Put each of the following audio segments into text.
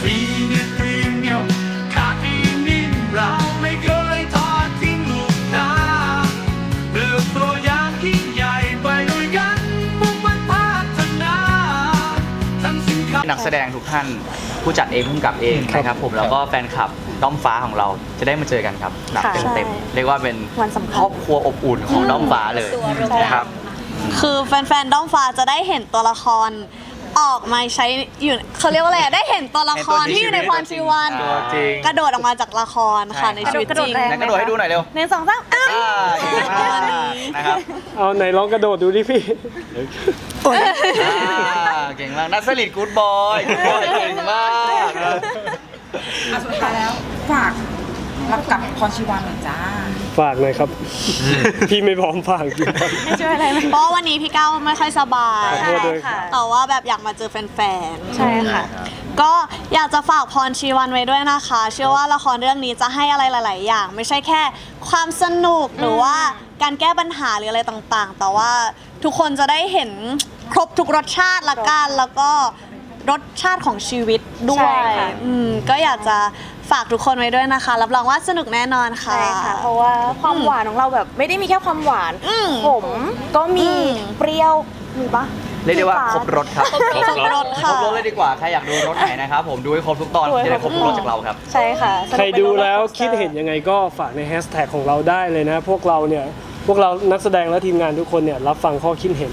ซีเนียพรีเมียมคาเฟอีนนิ่มเราไม่เคยทอดทิ้งลูกนาเลือกตัวอย่างที่ใหญ่ไปด้วยกันมุ่งมั่นพัฒนาทั้งสินค้านักแสดงทุกท่านผู้จัดเองผู้กำกับเองนะครับผมแล้วก็แฟนคลับด้อมฟ้าของเราจะได้มาเจอกันครับแบบค่ะเต็มๆเรียกว่าเป็นวันสำคัญครอบครัวอบอุ่นของด้อมฟ้าเลยนะครับคือแฟนๆด้อมฟ้าจะได้เห็นตัวละคร ออกมาใช้อยู่เขาเรียกว่าอะไรอะได้เห็นตัวละครที่อยู่ในพรชีวันตัวจริง กระโดดออกมาจากละครค่ะใช่ในชีวิตจริงไหนกระโดดให้ดูหน่อยเร็วหนึ่งสองสามอ้าวอ่าเก่งมากนะครับเอาไหนลองกระโดดดูดิพี่อ่าเก่งมากนัทสลิดกู๊ดบอยกู๊ดบอยเก่งมากนะอะสุดท้ายแล้วฝากรับกับพรชีวันหน่อยจ้า ฝากหน่อยครับ พี่ไม่พร้อมฝากจริงช่วยอะไรไหมเพราะว่าวันนี้พี่ก้าวไม่ค่อยสบายขอโทษด้วยครับแต่ว่าแบบอยากมาเจอแฟนๆ ใช่ค่ะ ก็อยากจะฝากพรชีวันไว้ด้วยนะคะ เชื่อว่าละครเรื่องนี้จะให้อะไรหลาย ๆ อย่าง ไม่ใช่แค่ความสนุกหรือว่าการแก้ปัญหาหรืออะไรต่างๆ แต่ว่าทุกคนจะได้เห็นครบทุกรสชาติละกันแล้วก็รสชาติของชีวิตด้วใช่ยค่ะ อืมก็อยากจะ ฝากทุกคนไว้ด้วยนะคะ รับรองว่าสนุกแน่นอนค่ะ ใช่ค่ะ เพราะว่าความหวานของเราแบบไม่ได้มีแค่ความหวาน อืม ผมก็มีอืม เปรี้ยวมีปะเรียกได้ว่าครบรถครับครบรสครค่ะบรถเลยดีกว่าใครอยากดูรถไหนนะครับผมดูให้ครบทุกตอนจะได้ครบทุกรถจากเราครับ ใช่ค่ะสนุกใครดูแล้วเป็นคิดเห็นยังไงก็ฝากในแฮชแท็กของเราได้เลยนะ พวกเราเนี่ย พวกเรานักแสดงและทีมงานทุกคนเนี่ย รับฟังข้อคิดเห็น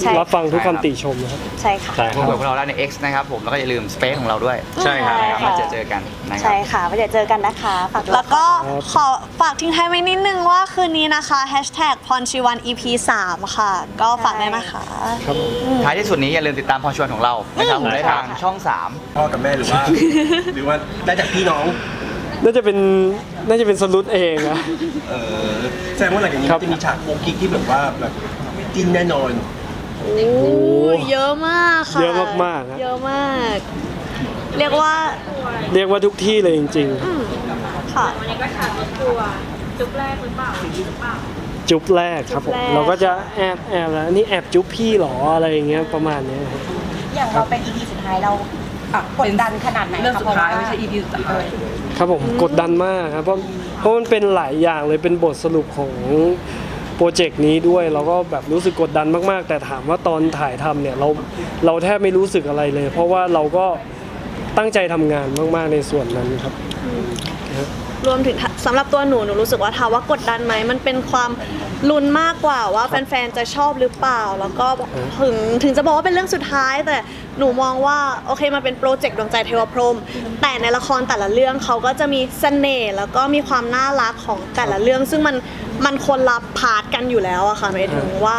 ใช่ รับฟังทุกคำติชมนะครับ ใช่ค่ะพบกับ พวกเราได้ใน X นะครับผม แล้วก็อย่าลืม Space ของเราด้วยใช่ครับใช่ค่ะมาเจอเจอกันนะครัใช่บ ค่ะไว้เดี๋ยวเจอกันนะคะฝากด้วยแล้วก็ครับขอฝากทิ้งท้ายไว้นิดนึงว่าคืนนี้นะคะแฮชแท็กพรชีวัน EP 3ค่ะ ก็ฝากด้วยนะคะ ครับผม ท้ายที่สุดนี้อย่าลืมติดตามพรชวนของเรานะครับผมได้ทางช่อง 3 พ่อกับแม่หรือว่า หรือว่าได้จากพี่น้องน่าจะเป็น น่าจะเป็นสรุปเองนะ เออแสดงว่าหลังจากนี้ครับ จะมีฉากโมกิกที่แบบว่าแบบจิ้นแน่นอน โอ้ยเยอะมากค่ะเยอะมากๆนะเยอะมาก เรียกว่าเรียกว่าทุกที่เลยจริงค่ะๆจุ๊บแรกครับผมจุ๊บแรก เราก็จะแอบแอบแล้วนี่แอบจุ๊บพี่เหรออะไรอย่างเงี้ยประมาณเนี้ยครับอย่างเราเป็น EP สุดท้ายเรากดดันขนาดไหนเรื่องสุดท้ายไม่ใช่ EP สุดท้าย ครับผมกดดันมากครับเพราะเพราะมันเป็นหลายอย่างเลยเป็นบทสรุปของโป รเจกต์นี้ด้วยเราก็แบบรู้สึกกดดันมากๆ แต่ถามว่าตอนถ่ายทำเนี่ยเราเราแทบไม่รู้สึกอะไรเลย เพราะว่าเราก็ตั้งใจทำงานมากๆในส่วนนั้นครับ รวมถึงสำหรับตัวหนูหนูรู้สึกว่าถามว่ากดดันไหมมันเป็นความลุ้นมากกว่าว่าแฟนๆจะชอบหรือเปล่า แล้วก็ถึงถึงจะบอกว่าเป็นเรื่องสุดท้าย แต่หนูมองว่าโอเคมันเป็นโปรเจกต์ดวงใจเทวพรหมแต่ในละครแต่ละเรื่องเขาก็จะมีเสน่ห์แล้วก็มีความน่ารักของแต่ละเรื่อง ซึ่งมัน มันคนละพาร์ทกันอยู่แล้วอะค่ะหมายถึงว่า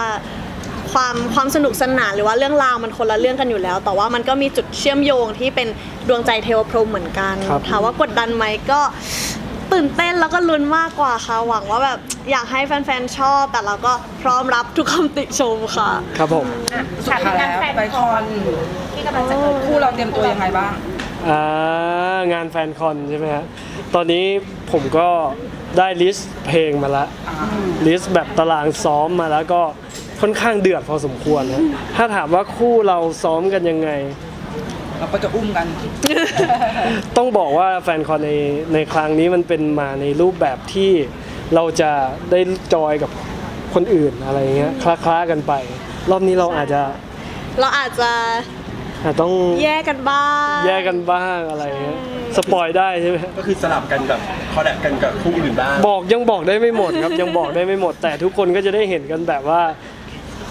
ความความสนุกสนานหรือว่าเรื่องราวมันคนละเรื่องกันอยู่แล้ว แต่ว่ามันก็มีจุดเชื่อมโยงที่เป็นดวงใจเทวพรหมเหมือนกันครับ ถามว่ากดดันไหมก็ตื่นเต้นแล้วก็ลุ้นมากกว่าค่ะ หวังว่าแบบอยากให้แฟนๆชอบ แต่เราก็พร้อมรับทุกคำติชมค่ะ ครับผมสุดท้ายแล้วไปคอนที่กำลังจะเกิดคู่เราเตรียมตัวยังไงบ้าง อ่างานแฟนคอนใช่ไหมฮะตอนนี้ผมก็ ได้ลิสต์เพลงมาละลิสต์แบบตารางซ้อมมาแล้วก็ค่อนข้างเดือดพอสมควรนะถ้าถามว่าคู่เราซ้อมกันยังไง เราก็จะอุ้มกัน ต้องบอกว่าแฟนคอนในในครั้งนี้มันเป็นมาในรูปแบบที่เราจะได้จอยกับคนอื่นอะไรเงี้ยคล้าๆกันไป รอบนี้เราอาจจะเราอาจจะอาจต้องแยกกันบ้าง แยกกันบ้างอะไรเงี้ย สปอยได้ใช่ไหมก็คือสลับกันแบบคอแดกกันกับคู่อื่นบ้างบอกยังบอกได้ไม่หมดครับ ยังบอกได้ไม่หมด แต่ทุกคนก็จะได้เห็นกันแบบว่า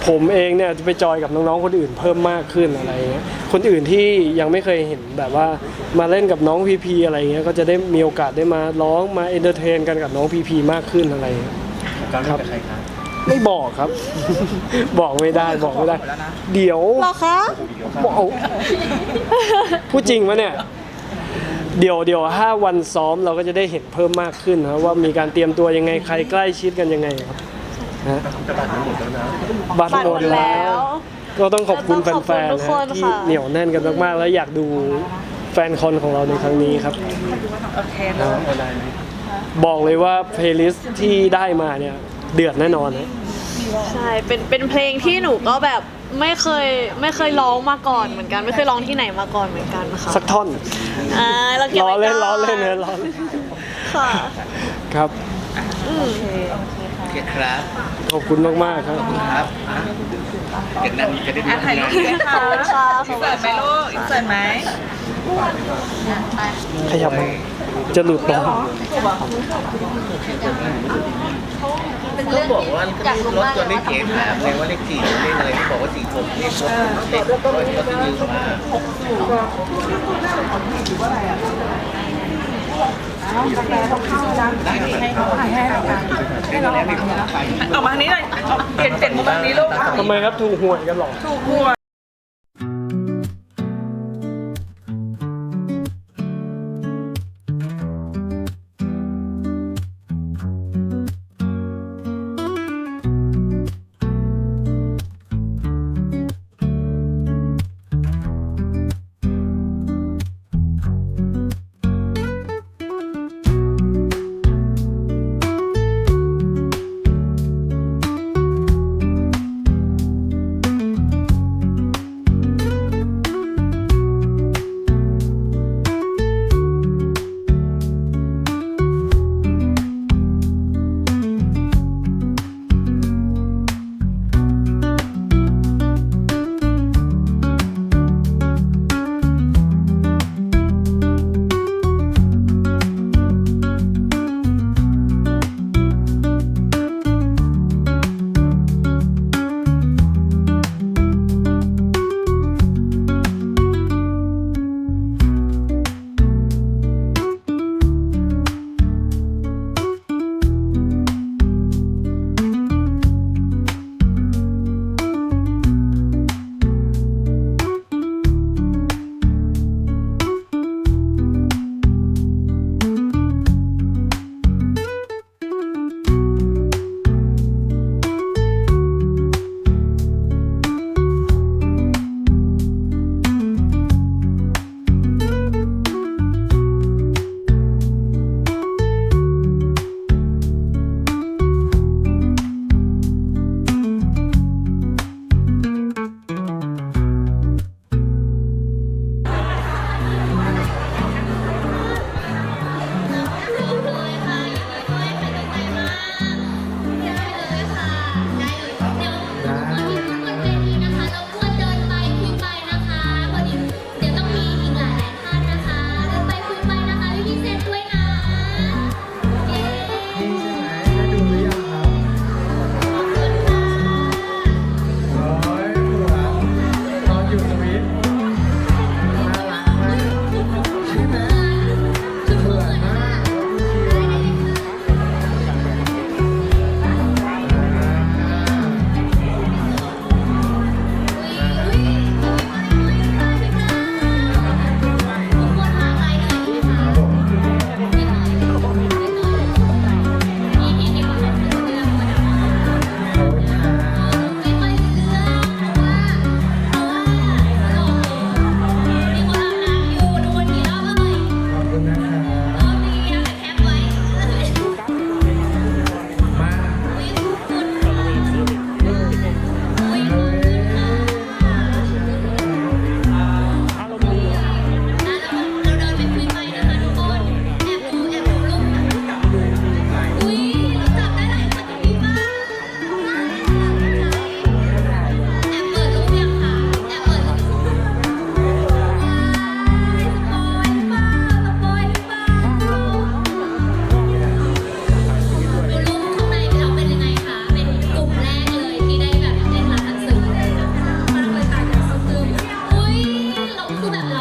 ผมเองเนี่ยจะไปจอยกับน้องๆคนอื่นเพิ่มมากขึ้นอะไรเงี้ยคนอื่นที่ยังไม่เคยเห็นแบบว่ามาเล่นกับน้องพีพีอะไรเงี้ยก็จะได้มีโอกาสได้มาร้องมาเอนเตอร์เทนกันกับน้องพีพีมากขึ้นอะไรเงี้ย การเล่นกับใครครับไม่บอกครับ บอกไม่ได้บอกไม่ได้หมดแล้วนะเดี๋ยวเหรอคะบอกเอาพูดจริงปะเนี่ย เดี๋ยวเดี๋ยวห้าวันซ้อมเราก็จะได้เห็นเพิ่มมากขึ้นนะว่ามีการเตรียมตัวยังไงใครใกล้ชิดกันยังไงครับนะกระบาดมันหมดแล้วนะบัตรหมดแล้ว ก็ต้องขอบคุณต้องขอบแฟคุณนทุกๆคนะนที่ค่ะเหนียวแน่นกันมากๆ แล้วอยากดูแฟนคอนของเราในครั้งนี้ครับโอเคเนอะบอกเลยว่าเพลย์ลิสต์ที่ได้มาเนี่ยเดือดแน่นอนนะ ใช่เป็นเป็นเพลงที่หนูก็แบบไม่เคยไม่เคยร้องมาก่อนเหมือนกัน ไม่เคยร้องที่ไหนมาก่อนเหมือนกันค่ะสักท่อนอ่าเราเก็บล้อไว้เล่นก่ล้ออนเล่นนะล้อเล่นค่ะครับโอเคครับขอบคุณมากๆครับ ครับเกิดนั่นจะได้ดูถ่ายรูปด้วยค่ะขอบคุณค่ะขอบคุณเสิร์ฟไหมลูกอินเสิร์ตไหมขยับมาจะหลุดต่ อต้องบอกว่ารถตัวนี้เก๋ถามเลยว่าเลขสี่หรือเลขอะไรที่บอกว่าสี่หกเลขรถเลขรถรถที่ยืมมาออามาทางนี้หน่อยเอาเปลี่ยนเปลี่ยนมุมทางนี้ลูกทำไมครับถูกหวยกันหรอ ถูกหัว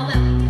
tell them.